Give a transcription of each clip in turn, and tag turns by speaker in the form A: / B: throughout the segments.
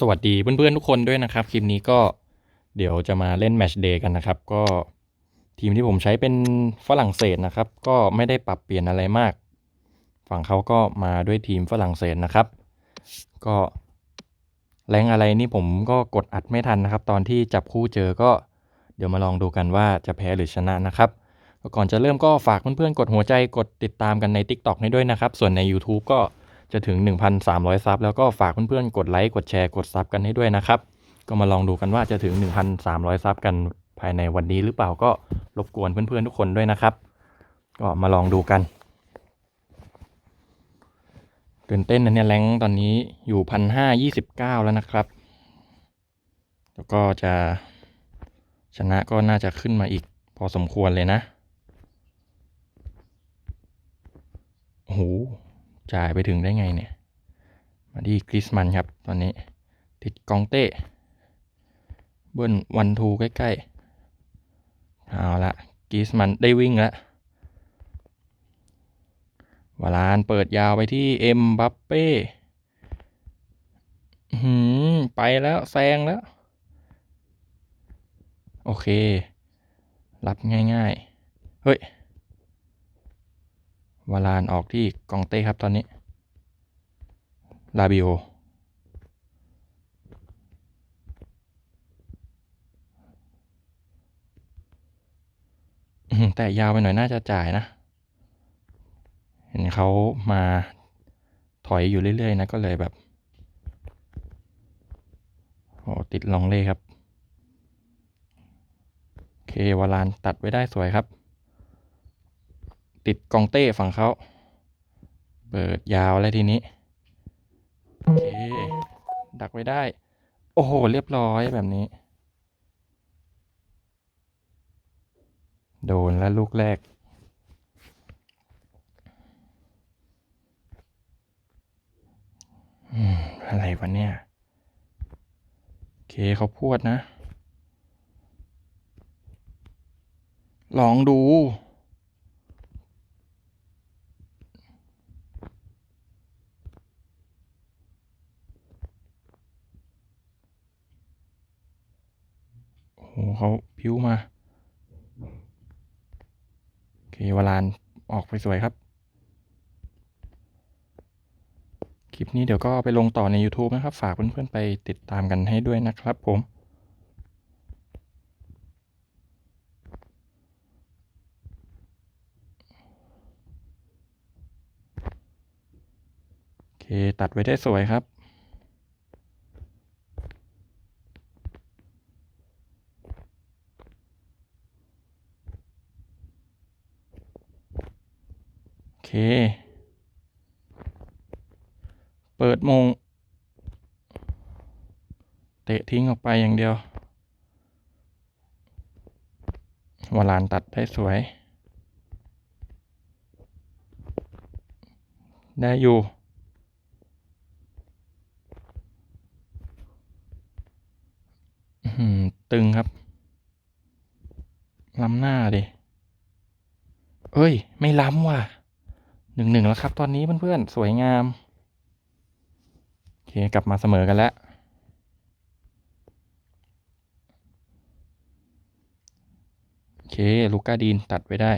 A: สวัสดีเพื่อนๆทุกคนด้วยนะครับ คลิปนี้ก็เดี๋ยวจะมาเล่นแมชเดย์กันนะครับ ก็ทีมที่ผมใช้เป็นฝรั่งเศสนะครับ ก็ไม่ได้ปรับเปลี่ยนอะไรมาก ฝั่งเขาก็มาด้วยทีมฝรั่งเศสนะครับ ก็แรงอะไรนี่ผมก็กดอัดไม่ทันนะครับ ตอนที่จับคู่เจอก็เดี๋ยวมาลองดูกันว่าจะแพ้หรือชนะนะครับก็ก่อนจะเริ่มก็ฝากเพื่อนๆกดหัวใจกดติดตามกันใน TikTok ให้ด้วยนะครับ ส่วนใน YouTube ก็ จะถึง 1,300 ซับแล้วก็ฝากเพื่อนๆ กดไลค์กดแชร์กดซับกันให้ด้วยนะครับ ก็มาลองดูกันว่าจะถึง 1,300 ซับกันภายในวันนี้หรือเปล่าก็รบกวนเพื่อนๆทุกคนด้วยนะครับ ก็มาลองดูกันตื่นเต้นนะเนี่ยแรงตอนนี้อยู่พันห้ายี่สิบเก้าแล้วนะครับ แล้วก็จะชนะก็น่าจะขึ้นมาอีกพอสมควรเลยนะโอ้โห จ่ายไปถึงได้ไงเนี่ย มาที่กริสมันครับ ตอนนี้ ติดกองเต้ เบิ้ลวันทูใกล้ๆ เอาละกริสมันได้วิ่งแล้ววาลานเปิดยาวไปที่เอ็มบัปเป้หืมไปแล้วแซงแล้ว โอเค รับง่าย ๆ เฮ้ย วาลานออกที่กองเต้ครับตอนนี้ ลาบิโอ แต่ยาวไปหน่อยน่าจะจ่ายนะ เห็นเขามาถอยอยู่เรื่อย ๆ นะ ก็เลยแบบ โอ้ติดลองเล่ครับ โอเควาลานตัดไว้ได้สวยครับ ติดกองเต้ฝั่งเขา เปิดยาวแล้วทีนี้ โอเค ดักไว้ได้ โอ้โห เรียบร้อยแบบนี้ โดนแล้วลูกแรก อะไรวะเนี่ย โอเคเขาพูดนะ ลองดู โอ้โห เขาพิ้วมาโอเควลานออกไปสวยครับ คลิปนี้เดี๋ยวก็ไปลงต่อใน YouTube นะครับ ฝากเพื่อนๆไปติดตามกันให้ด้วยนะครับผมโอเคตัดไว้ได้สวยครับ เปิดมง เตะทิ้งออกไปอย่างเดียววาลานตัดได้สวย ได้อยู่ ตึงครับ ล้ำหน้าดิ เอ้ย ไม่ล้ำว่ะ หนึ่งหนึ่งแล้วครับ ตอนนี้เพื่อนๆ สวยงาม โอเค กลับมาเสมอกันแล้ว โอเค ลูก้าดีนตัดไว้ได้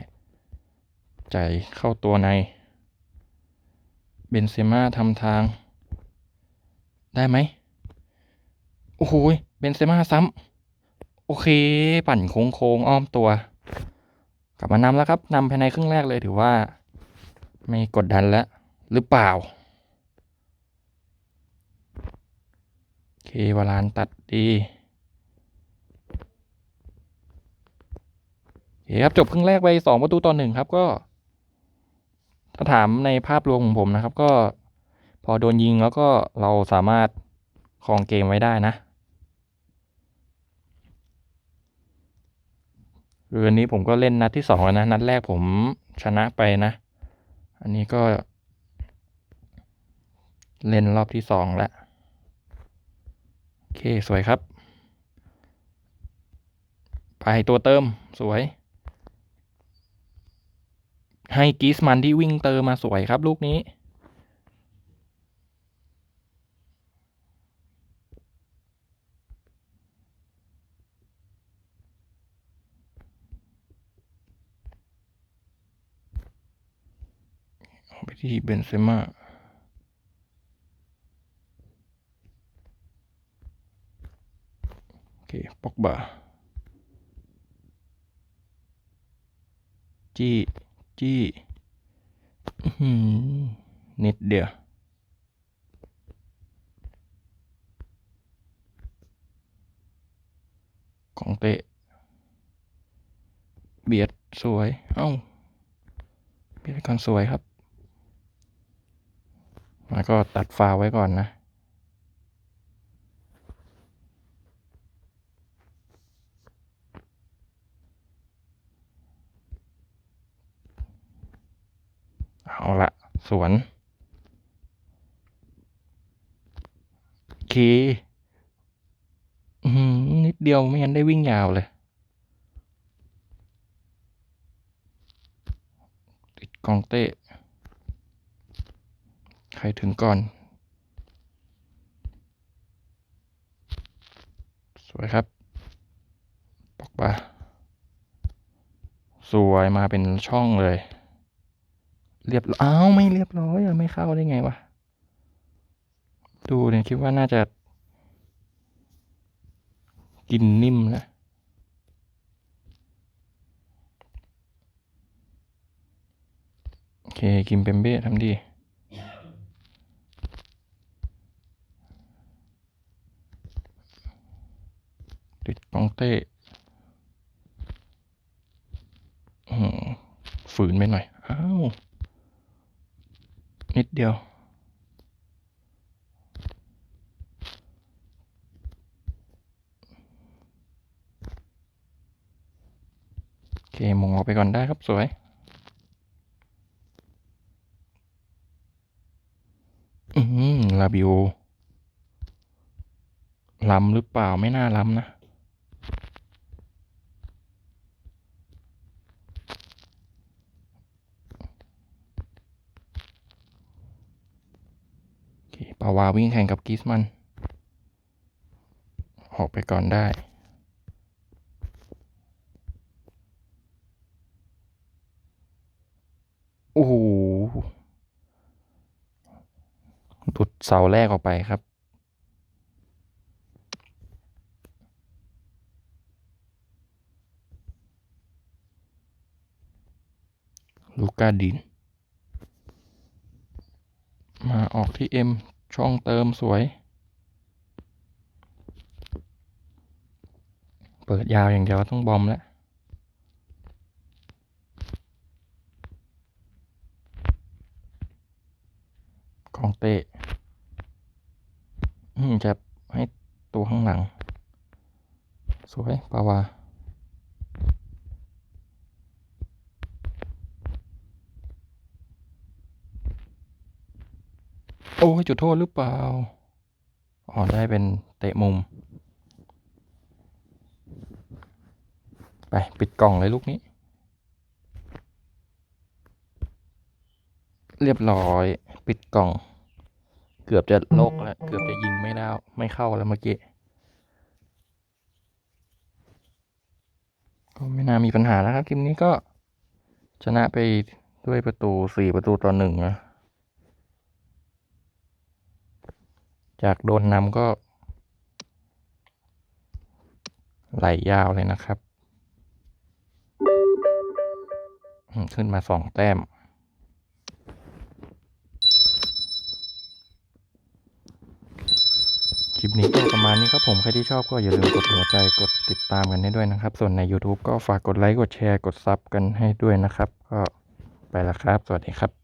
A: จ่ายเข้าตัวใน เบนเซม่าทำทาง ได้ไหม โอ้โห เบนเซม่าซ้ำ โอเค ปั่นโค้งโค้งๆอ้อมตัว กลับมานำแล้วครับนำภายในครึ่งแรกเลยถือว่า ไม่กดดันแล้ว หรือเปล่าโอเควาลานตัดดีโอเคครับ จบครึ่งแรกไปสองประตูต่อหนึ่งครับก็ ถ้าถามในภาพรวมของผมนะครับ ก็พอโดนยิงแล้วก็เราสามารถครองเกมไว้ได้นะคืออันนี้ผมก็เล่นนัดที่สองแล้วนะ นัดแรกผมชนะไปนะ อันนี้ก็ เล่นรอบที่สองแล้ว โอเค สวยครับ ไปตัวเติมสวย ให้กีสมันที่วิ่งเติมมาสวยครับลูกนี้ ที่เบนเซม่าโอเคปอกบาจี้ จี้นิดเดียวของเตะ เบียดสวย เอ้า เบียดก่อนสวยครับ แล้วก็ตัดฟาวไว้ก่อนนะ เอาละ สวน คีอือหือนิดเดียวไม่งั้นได้วิ่งยาวเลย ติดกองเต้ ใครถึงก่อน สวยครับปอกบาสวยมาเป็นช่องเลย เรียบร้อยอ้าวไม่เรียบร้อยไม่เข้าได้ไงวะ ดูเนี่ยคิดว่าน่าจะ กินนิ่มนะโอเค กิมเปมเบ้ทำดี ติดกองเต้ฝืนไปหน่อย อ้าว นิดเดียว โอเคมงออกไปก่อนได้ครับ สวยอืมลาบิโอล้ำหรือเปล่าไม่น่าล้ำนะ โอเค ปาวาวิ่งแข่งกับกิสมัน ออกไปก่อนได้โอ้โหดุดเสาแรกออกไปครับ ลูก้าดิน มาออกที่เอ็ม ช่องเติมสวย เปิดยาวอย่างเดียวต้องบอมแล้วของเตะจะให้ตัวข้างหลัง สวยปาวา โอ้ยจุดโทษหรือเปล่า อ๋อ ได้เป็นเตะมุม ไป ปิดกล่องเลยลูกนี้ เรียบร้อย ปิดกล่อง เกือบจะโลกแล้ว เกือบจะยิงไม่ได้ไม่เข้าแล้วเมื่อกี้ ก็ไม่น่ามีปัญหาแล้วครับทีมนี้ก็ชนะไปด้วยประตูสี่ประตูต่อหนึ่งนะ จากโดนนำก็ ไหลยาวเลยนะครับ ขึ้นมาสองแต้ม คลิปนี้ก็ประมาณนี้ครับผม ใครที่ชอบก็อย่าลืมกดหัวใจกดติดตามกันให้ด้วยนะครับ ส่วนใน YouTube ก็ฝากกดไลค์ กดแชร์ กดซับกันให้ด้วยนะครับ ก็ไปล้วครับ สวัสดีครับ